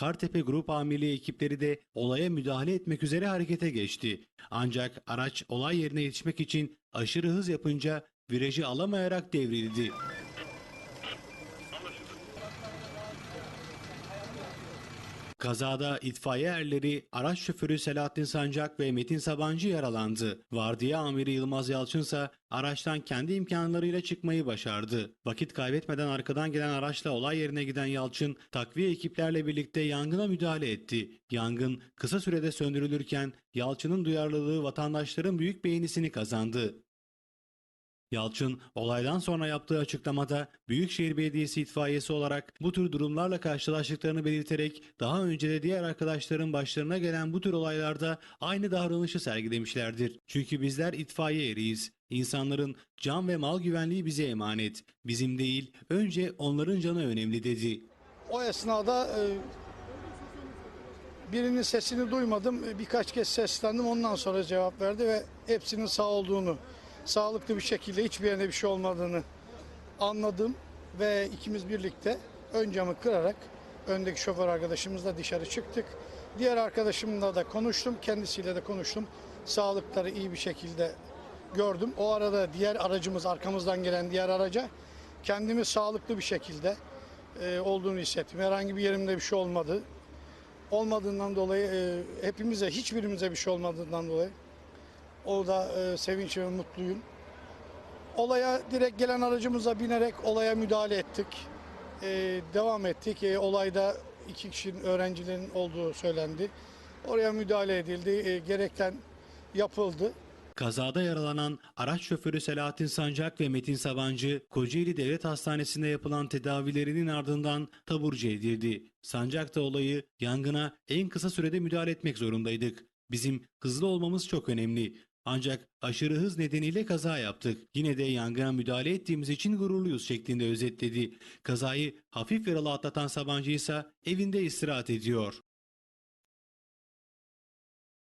Kartepe Grup Amirliği ekipleri de olaya müdahale etmek üzere harekete geçti. Ancak araç olay yerine yetişmek için aşırı hız yapınca virajı alamayarak devrildi. Kazada itfaiye erleri, araç şoförü Selahattin Sancak ve Metin Sabancı yaralandı. Vardiya amiri Yılmaz Yalçın ise araçtan kendi imkanlarıyla çıkmayı başardı. Vakit kaybetmeden arkadan gelen araçla olay yerine giden Yalçın, takviye ekiplerle birlikte yangına müdahale etti. Yangın kısa sürede söndürülürken Yalçın'ın duyarlılığı vatandaşların büyük beğenisini kazandı. Yalçın olaydan sonra yaptığı açıklamada Büyükşehir Belediyesi itfaiyesi olarak bu tür durumlarla karşılaştıklarını belirterek daha önce de diğer arkadaşların başlarına gelen bu tür olaylarda aynı davranışı sergilemişlerdir. Çünkü bizler itfaiye eriyiz. İnsanların can ve mal güvenliği bize emanet. Bizim değil, önce onların canı önemli dedi. O esnada e, birinin sesini duymadım. E, Birkaç kez seslendim. Ondan sonra cevap verdi ve hepsinin sağ olduğunu, sağlıklı bir şekilde hiçbir yerine bir şey olmadığını anladım ve ikimiz birlikte ön camı kırarak öndeki şoför arkadaşımızla dışarı çıktık. Diğer arkadaşımla da konuştum. Kendisiyle de konuştum. Sağlıkları iyi bir şekilde gördüm. O arada diğer aracımız arkamızdan gelen diğer araca kendimi sağlıklı bir şekilde e, olduğunu hissettim. Herhangi bir yerimde bir şey olmadı. Olmadığından dolayı e, hepimize, hiçbirimize bir şey olmadığından dolayı o da e, sevinç ve mutluyum. Olaya direkt gelen aracımıza binerek olaya müdahale ettik. E, devam ettik. E, olayda iki kişinin öğrencilerin olduğu söylendi. Oraya müdahale edildi. E, gereken yapıldı. Kazada yaralanan araç şoförü Selahattin Sancak ve Metin Sabancı, Kocaeli Devlet Hastanesi'nde yapılan tedavilerinin ardından taburcu edildi. Sancak da olayı yangına en kısa sürede müdahale etmek zorundaydık. Bizim hızlı olmamız çok önemli. Ancak aşırı hız nedeniyle kaza yaptık. Yine de yangına müdahale ettiğimiz için gururluyuz şeklinde özetledi. Kazayı hafif yaralı atlatan Sabancı ise evinde istirahat ediyor.